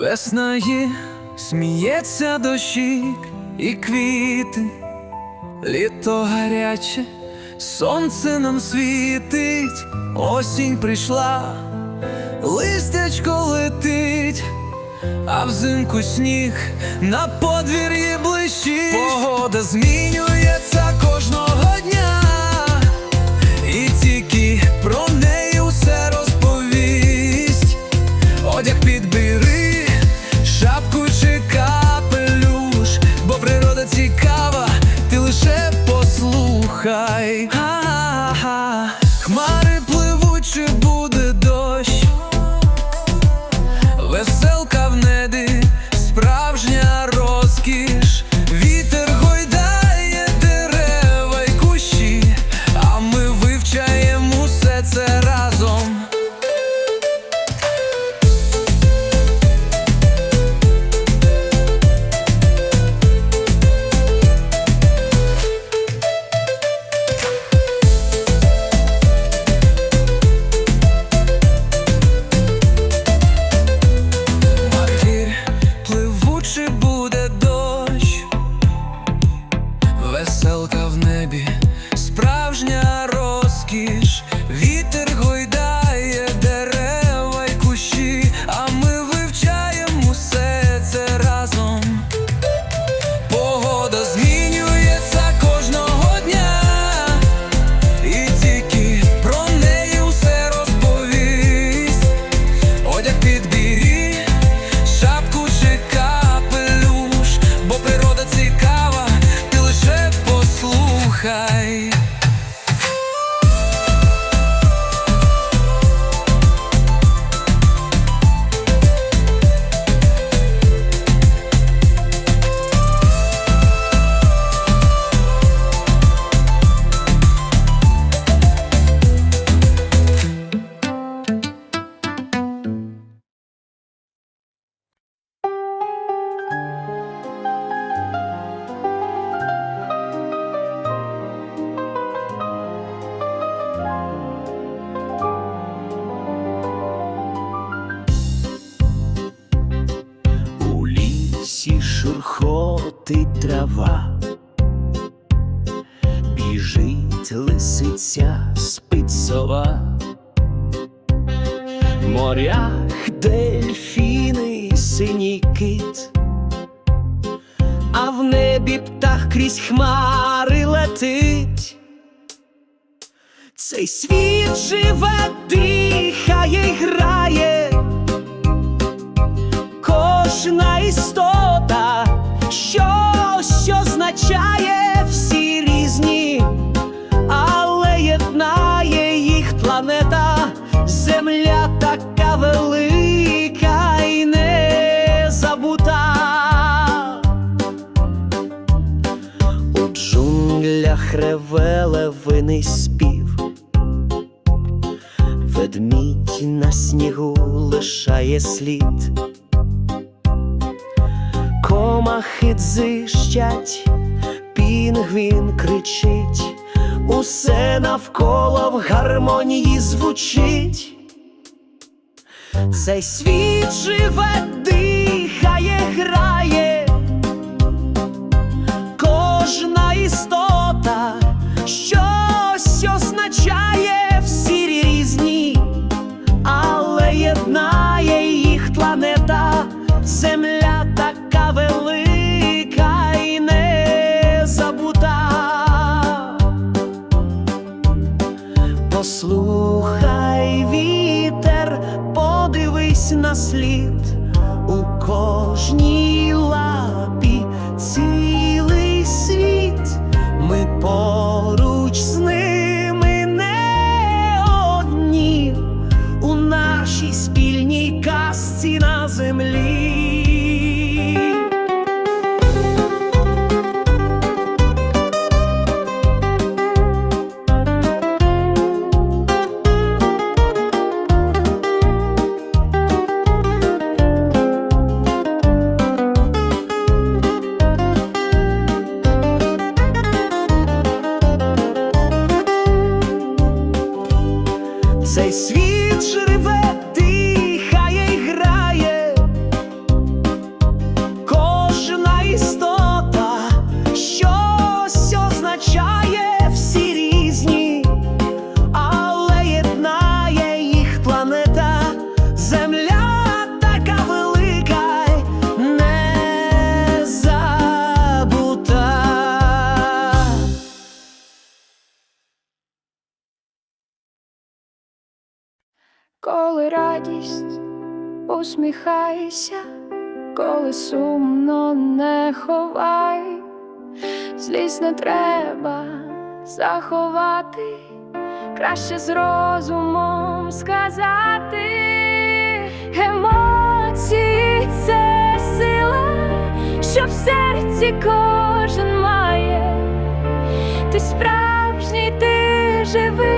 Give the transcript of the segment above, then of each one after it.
Весна є, сміється дощик і квіти, літо гаряче, сонце нам світить, осінь прийшла, листячко летить, а взимку сніг на подвір'ї блищить. Погода змінюється кожного лісі шурхотить трава, біжить лисиця, спить сова, в морях дельфіни, синій кит, а в небі птах крізь хмари летить. Цей світ живе, дихає грає кожна істота, щось означає всі різні, але єднає їх планета, земля така велика і незабута. У джунглях реве левиний спів. Ведмідь на снігу лишає слід, дзищать, пінгвін кричить, усе навколо в гармонії звучить. Цей світ живе, дихає, грає, кожна істота щось нашій спільній казці на землі. Коли радість усміхайся, коли сумно не ховай, злість не треба заховати, краще з розумом сказати. Емоції це сила, що в серці кожен має. Ти справжній, ти живий,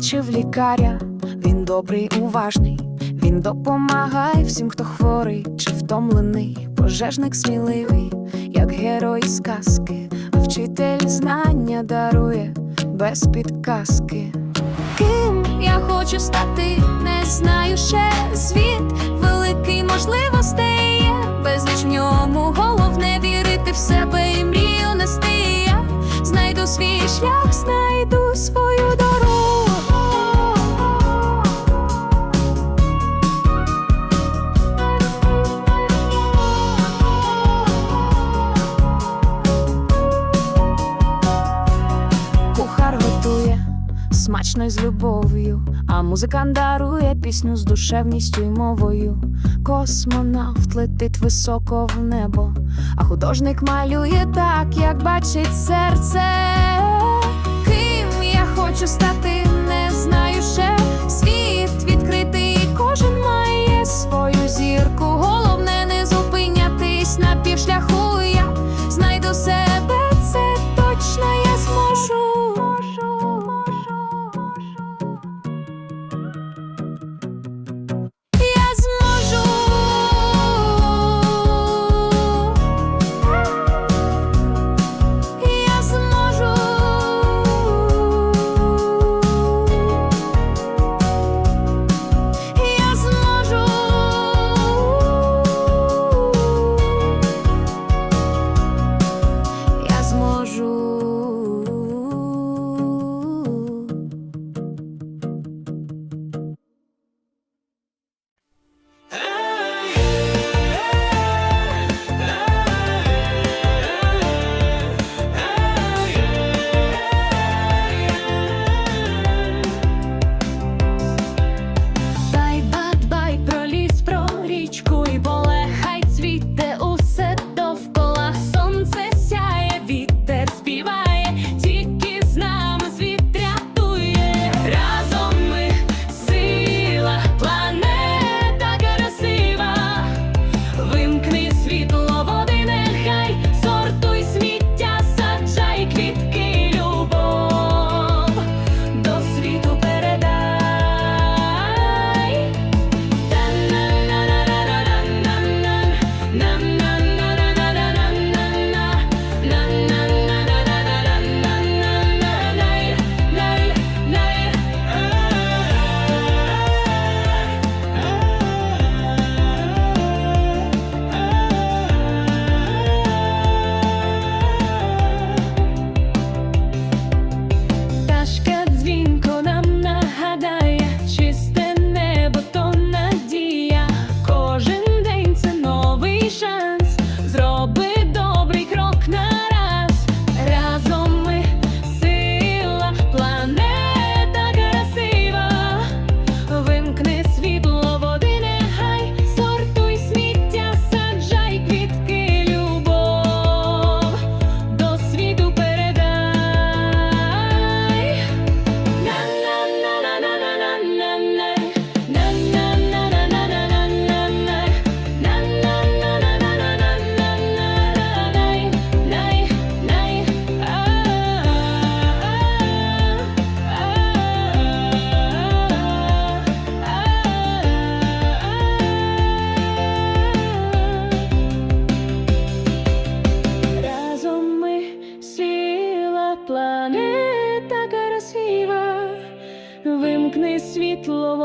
бачив лікаря, він добрий, уважний. Він допомагає всім, хто хворий чи втомлений. Пожежник сміливий, як герой з казки, а вчитель знання дарує без підказки. Ким я хочу стати, не знаю ще світ великий можливостей є, безліч в ньому головне вірити в себе і мрію нести. Я знайду свій шлях, знайду й з любов'ю, а музикант дарує пісню з душевністю й мовою. Космонавт летить високо в небо, а художник малює так, як бачить серце. Ким я хочу стати, не знаю ще.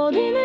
holding it